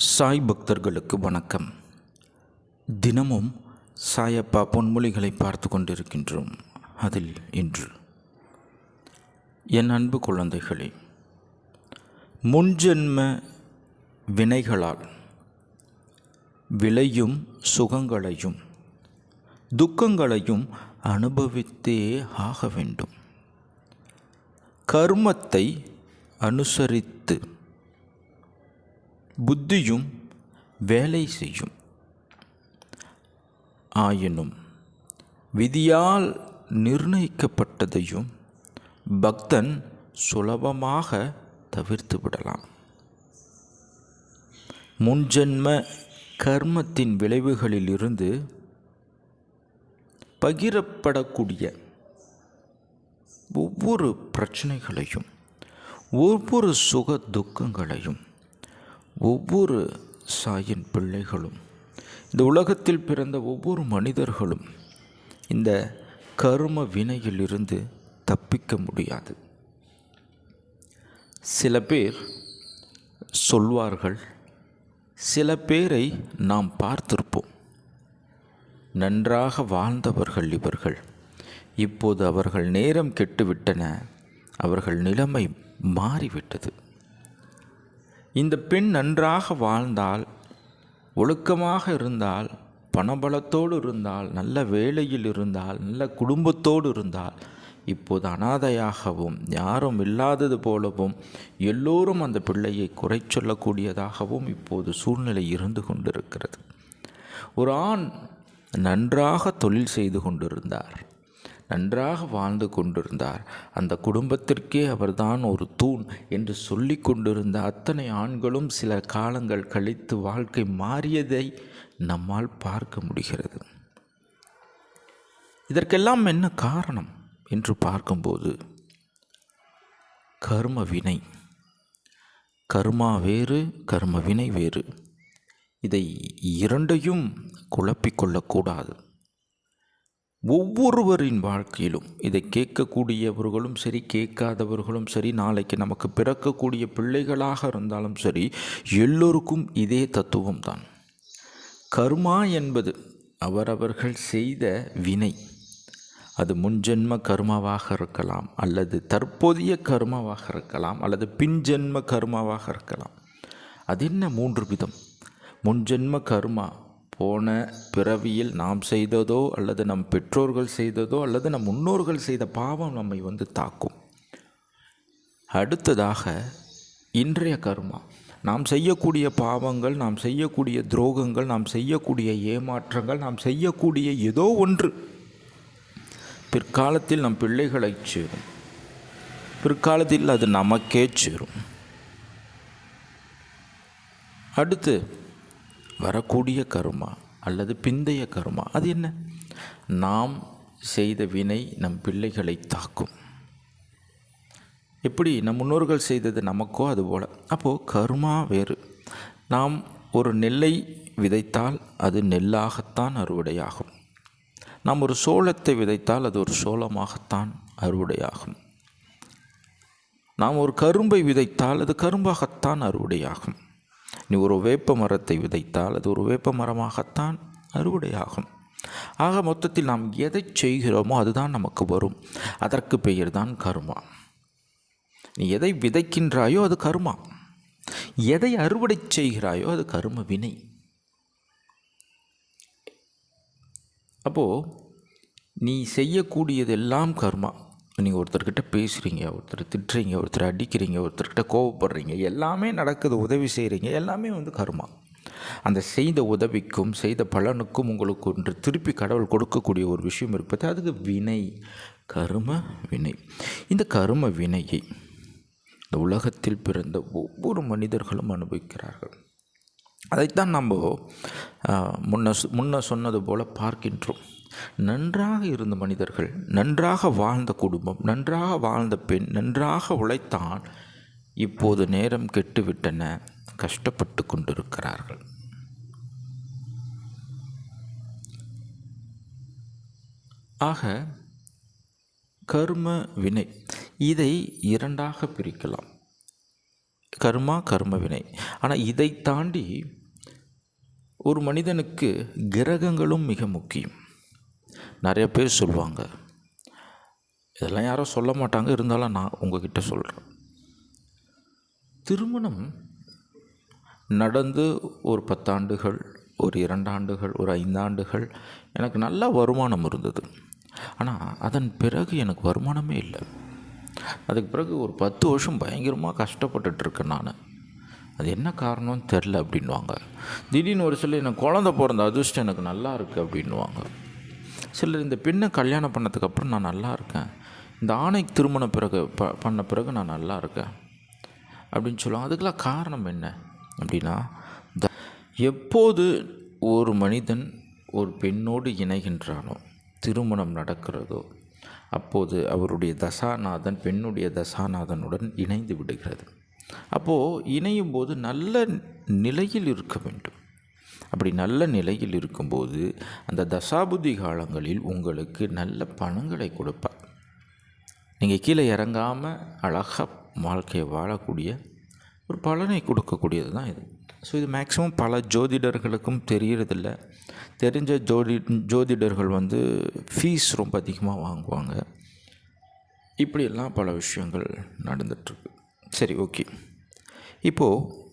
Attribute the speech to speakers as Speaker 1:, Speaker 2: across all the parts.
Speaker 1: சாய் பக்தர்களுக்கு வணக்கம். தினமும் சாயப்பா பொன்மொழிகளை பார்த்து கொண்டிருக்கின்றோம். அதில் இன்று. என் அன்பு குழந்தைகளே முன்ஜென்ம வினைகளால் விளையும் சுகங்களையும் துக்கங்களையும் அனுபவித்தே ஆக வேண்டும். கர்மத்தை அனுசரித்து புத்தியும் வேலை செய்யும். ஆயினும் விதியால் நிர்ணயிக்கப்பட்டதையும் பக்தன் சுலபமாக தவிர்த்து விடலாம். முன்ஜென்ம கர்மத்தின் விளைவுகளிலிருந்து பகிரப்படக்கூடிய ஒவ்வொரு பிரச்சனைகளையும் ஒவ்வொரு சுக துக்கங்களையும் ஒவ்வொரு சாயின் பிள்ளைகளும் இந்த உலகத்தில் பிறந்த ஒவ்வொரு மனிதர்களும் இந்த கரும வினையிலிருந்து தப்பிக்க முடியாது. சில பேர் சொல்வார்கள் சில பேரை நாம் பார்த்திருப்போம். நன்றாக வாழ்ந்தவர்கள் இவர்கள். இப்போது அவர்கள் நேரம் கெட்டுவிட்டன அவர்கள் நிலைமை மாறிவிட்டது. இந்த பெண் நன்றாக வாழ்ந்தால் ஒழுக்கமாக இருந்தால் பணபலத்தோடு இருந்தால் நல்ல வேலையில் இருந்தால் நல்ல குடும்பத்தோடு இருந்தால் இப்போது அனாதையாகவும் யாரும் இல்லாதது போலவும் எல்லோரும் அந்த பிள்ளையை குறை சொல்லக்கூடியதாகவும் இப்போது சூழ்நிலை இருந்து கொண்டிருக்கிறது. ஒரு ஆண் நன்றாக தொழில் செய்து கொண்டிருந்தார். நன்றாக வாழ்ந்து கொண்டிருந்தார். அந்த குடும்பத்திற்கே அவர்தான் ஒரு தூண் என்று சொல்லி கொண்டிருந்த அத்தனை ஆண்களும் சில காலங்கள் கழித்து வாழ்க்கை மாறியதை நம்மால் பார்க்க முடிகிறது. இதற்கெல்லாம் என்ன காரணம்? என்று பார்க்கும்போது கர்ம வினை. கர்மா வேறு கர்ம வினை வேறு. இதை இரண்டையும் குழப்பிக்கொள்ளக்கூடாது ஒவ்வொருவரின் வாழ்க்கையிலும் இதை கேட்கக்கூடியவர்களும் சரி கேட்காதவர்களும் சரி நாளைக்கு நமக்கு பிறக்கக்கூடிய பிள்ளைகளாக இருந்தாலும் சரி எல்லோருக்கும் இதே தத்துவம் தான். கர்மா என்பது அவரவர்கள் செய்த வினை. அது முன்ஜென்ம கர்மாவாக இருக்கலாம் அல்லது தற்போதைய கர்மாவாக இருக்கலாம் அல்லது பின்ஜென்ம கர்மாவாக இருக்கலாம். அது என்ன மூன்று விதம்? முன்ஜென்ம கர்மா போன பிறவியில் நாம் செய்ததோ அல்லது நம் பெற்றோர்கள் செய்ததோ அல்லது நம் முன்னோர்கள் செய்த பாவம் நம்மை வந்து தாக்கும். அடுத்ததாக இன்றைய கர்மா. நாம் செய்யக்கூடிய பாவங்கள் நாம் செய்யக்கூடிய துரோகங்கள் நாம் செய்யக்கூடிய ஏமாற்றங்கள் நாம் செய்யக்கூடிய ஏதோ ஒன்று. பிற்காலத்தில் நம் பிள்ளைகளை சேரும். பிற்காலத்தில் அது நமக்கே சேரும். அடுத்து வரக்கூடிய கருமா அல்லது பிந்தைய கருமா அது என்ன? நாம் செய்த வினை நம் பிள்ளைகளை தாக்கும். எப்படி நம் முன்னோர்கள் செய்தது நமக்கோ அது போல். அப்போது கருமா வேறு. நாம் ஒரு நெல்லை விதைத்தால் அது நெல்லாகத்தான் அறுவடையாகும். நாம் ஒரு சோளத்தை விதைத்தால் அது ஒரு சோளமாகத்தான் அறுவடையாகும். நாம் ஒரு கரும்பை விதைத்தால் அது கரும்பாகத்தான் அறுவடையாகும். நீ ஒரு வேப்ப மரத்தை விதைத்தால் அது ஒரு வேப்ப மரமாகத்தான் அறுவடையாகும். ஆக மொத்தத்தில் நாம் எதை செய்கிறோமோ அதுதான் நமக்கு வரும். அதற்கு பெயர் தான் கருமா. நீ எதை விதைக்கின்றாயோ அது கருமா. எதை அறுவடை செய்கிறாயோ அது கரும வினை. அப்போது நீ செய்யக்கூடியதெல்லாம் கர்மா. நீங்கள் ஒருத்தர்கிட்ட பேசுகிறீங்க ஒருத்தர் திட்டுறீங்க ஒருத்தர் அடிக்கிறீங்க ஒருத்தர்கிட்ட கோவப்படுறீங்க எல்லாமே நடக்குது உதவி செய்கிறீங்க எல்லாமே வந்து கருமா. அந்த செய்த உதவிக்கும் செய்த பலனுக்கும் உங்களுக்கு ஒன்று திருப்பி கடவுள் கொடுக்கக்கூடிய ஒரு விஷயம் இருப்பது அதுக்கு வினை கரும வினை. இந்த கரும வினையை இந்த உலகத்தில் பிறந்த ஒவ்வொரு மனிதர்களும் அனுபவிக்கிறார்கள். அதைத்தான் நம்ம முன்ன முன்ன சொன்னது போல் பார்க்கின்றோம். நன்றாக இருந்த மனிதர்கள் நன்றாக வாழ்ந்த குடும்பம் நன்றாக வாழ்ந்த பெண் நன்றாக உழைத்தான் இப்போது நேரம் கெட்டுவிட்டன கஷ்டப்பட்டு கொண்டிருக்கிறார்கள். ஆக கர்ம வினை இதை இரண்டாக பிரிக்கலாம். கர்மா கர்ம வினை. ஆனால் இதை தாண்டி ஒரு மனிதனுக்கு கிரகங்களும் மிக முக்கியம். நிறைய பேர் சொல்லுவாங்க. இதெல்லாம் யாரும் சொல்ல மாட்டாங்க இருந்தாலும் நான் உங்ககிட்ட சொல்கிறேன் திருமணம் நடந்து ஒரு பத்தாண்டுகள் ஒரு இரண்டாண்டுகள் ஒரு ஐந்தாண்டுகள் எனக்கு நல்ல வருமானம் இருந்தது. ஆனால் அதன் பிறகு எனக்கு வருமானமே இல்லை. அதுக்கு பிறகு ஒரு பத்து வருஷம் பயங்கரமாக கஷ்டப்பட்டுட்ருக்கேன் நான். அது என்ன காரணம்னு தெரில அப்படின்வாங்க திடீர்னு ஒரு சில எனக்கு குழந்த பிறந்த அதிர்ஷ்டம் எனக்கு நல்லா இருக்குது அப்படின்வாங்க சிலர் இந்த பெண்ணை கல்யாணம் பண்ணதுக்கப்புறம் நான் நல்லா இருக்கேன். இந்த ஆணை திருமண பிறகு ப பண்ண பிறகு நான் நல்லா இருக்கேன். அப்படின்னு சொல்லுவாங்க. அதுக்கெல்லாம் காரணம் என்ன? அப்படின்னா த எப்போது ஒரு மனிதன் ஒரு பெண்ணோடு இணைகின்றானோ திருமணம் நடக்கிறதோ அப்போது அவருடைய தசாநாதன் பெண்ணுடைய தசாநாதனுடன் இணைந்து விடுகிறது. அப்போது இணையும் போது நல்ல நிலையில் இருக்க வேண்டும். அப்படி நல்ல நிலையில் இருக்கும்போது அந்த தசாபுதி காலங்களில் உங்களுக்கு நல்ல பணங்களை கொடுப்பார். நீங்கள் கீழே இறங்காமல் அழகாக வாழ்க்கையை வாழக்கூடிய ஒரு பலனை கொடுக்கக்கூடியது தான் இது. ஸோ இது மேக்ஸிமம் பல ஜோதிடர்களுக்கும் தெரியறதில்ல. தெரிஞ்ச ஜோதி ஜோதிடர்கள் வந்து ஃபீஸ் ரொம்ப அதிகமாக வாங்குவாங்க. இப்படியெல்லாம் பல விஷயங்கள் நடந்துகிட்ருக்கு சரி ஓகே இப்போது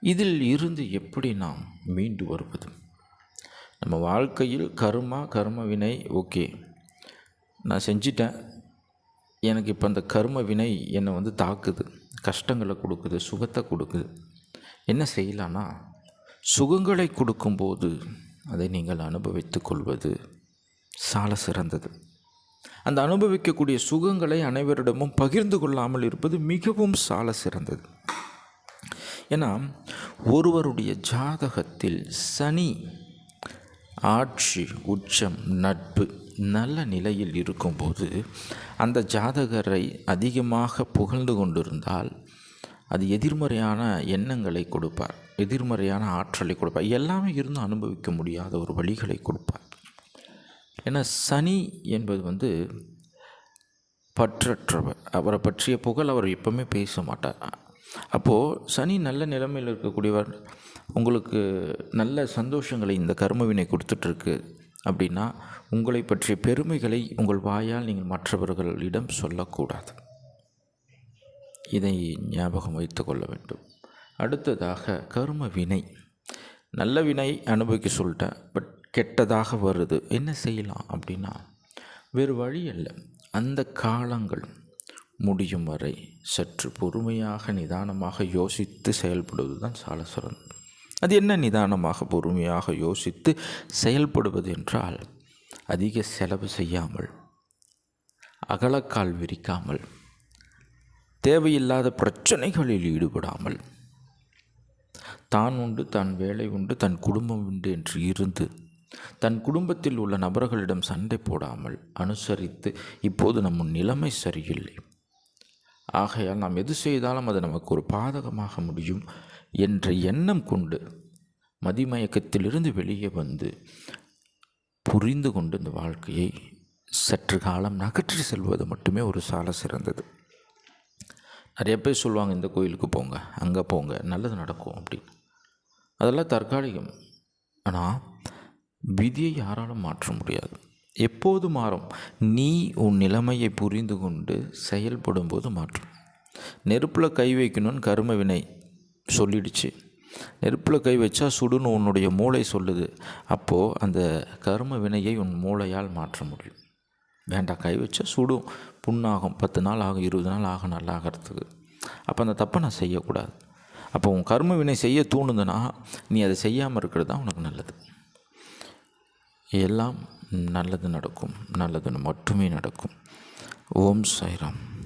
Speaker 1: இதில் இருந்து எப்படி நாம் மீண்டு வருவது? நம்ம வாழ்க்கையில் கர்மா கர்ம வினை ஓகே. நான் செஞ்சிட்டேன். எனக்கு இப்போ அந்த கர்ம வினை என்னை வந்து தாக்குது. கஷ்டங்களை கொடுக்குது சுகத்தை கொடுக்குது. என்ன செய்யலான்னா சுகங்களை கொடுக்கும்போது அதை நீங்கள் அனுபவித்து கொள்வது சால சிறந்தது. அந்த அனுபவிக்கக்கூடிய சுகங்களை அனைவரிடமும் பகிர்ந்து கொள்ளாமல் இருப்பது மிகவும் சால சிறந்தது. ஏன்னா ஒருவருடைய ஜாதகத்தில் சனி ஆட்சி உச்சம் நட்பு நல்ல நிலையில் இருக்கும்போது அந்த ஜாதகரை அதிகமாக புகழ்ந்து கொண்டிருந்தால் அது எதிர்மறையான எண்ணங்களை கொடுப்பார் எதிர்மறையான ஆற்றலை கொடுப்பார். எல்லாமே இருந்தும் அனுபவிக்க முடியாத ஒரு வழிகளை கொடுப்பார். ஏன்னா சனி என்பது வந்து பற்றற்றவர். அவரை பற்றிய புகழ் அவர் எப்பவுமே பேச மாட்டார். அப்போது சனி நல்ல நிலைமையில் இருக்கக்கூடியவர் உங்களுக்கு நல்ல சந்தோஷங்களை இந்த கர்மவினை கொடுத்துட்ருக்கு அப்படின்னா உங்களை பற்றிய பெருமைகளை உங்கள் வாயால் நீங்கள் மற்றவர்களிடம் சொல்லக்கூடாது. இதை ஞாபகம் வைத்து கொள்ள வேண்டும். அடுத்ததாக கர்ம வினை. நல்ல வினை அனுபவிக்க சொல்லிட்டேன் பட் கெட்டதாக வருது என்ன செய்யலாம் அப்படின்னா வேறு வழி அல்ல. அந்த காலங்கள் முடியும் வரை சற்று பொறுமையாக நிதானமாக யோசித்து செயல்படுவது தான் சால சிறந்தது அது என்ன நிதானமாக பொறுமையாக யோசித்து செயல்படுவது என்றால் அதிக செலவு செய்யாமல் அகலக்கால் விரிக்காமல் தேவையில்லாத பிரச்சனைகளில் ஈடுபடாமல் தான் உண்டு தன் வேலை உண்டு தன் குடும்பம் உண்டு என்று இருந்து தன் குடும்பத்தில் உள்ள நபர்களிடம் சண்டை போடாமல் அனுசரித்து இப்போது நம் நிலைமை சரியில்லை. ஆகையால் நாம் எது செய்தாலும் அது நமக்கு ஒரு பாதகமாக முடியும் என்ற எண்ணம் கொண்டு மதிமயக்கத்திலிருந்து வெளியே வந்து புரிந்து கொண்டு இந்த வாழ்க்கையை சற்று காலம் நகற்றி செல்வது மட்டுமே ஒரு சால சிறந்தது. நிறைய பேர் சொல்லுவாங்க இந்த கோயிலுக்கு போங்க அங்கே போங்க நல்லது நடக்கும் அப்படின்னு. அதெல்லாம் தற்காலிகம். ஆனால் விதியை யாராலும் மாற்ற முடியாது. எப்போது மாறும்? நீ உன் நிலைமையை புரிந்து கொண்டு செயல்படும் போது மாற்றும். நெருப்பில் கை வைக்கணும்னு கரும வினை சொல்லிடுச்சு. நெருப்பில் கை வச்சா சுடுன்னு உன்னுடைய மூளை சொல்லுது. அப்போது அந்த கரும வினையை உன் மூளையால் மாற்ற முடியும். வேண்டாம் கை வச்சா சுடும். புண்ணாகும். பத்து நாள் ஆகும் இருபது நாள் ஆகும் நல்லா ஆகிறதுக்கு அப்போ அந்த தப்பை நான் செய்யக்கூடாது. அப்போ உன் கர்ம வினை செய்ய தூணுதுன்னா நீ அதை செய்யாமல் இருக்கிறது தான் உனக்கு நல்லது. எல்லாம் நல்லது நடக்கும் நல்லது மட்டுமே நடக்கும். ஓம் சாய்ராம்.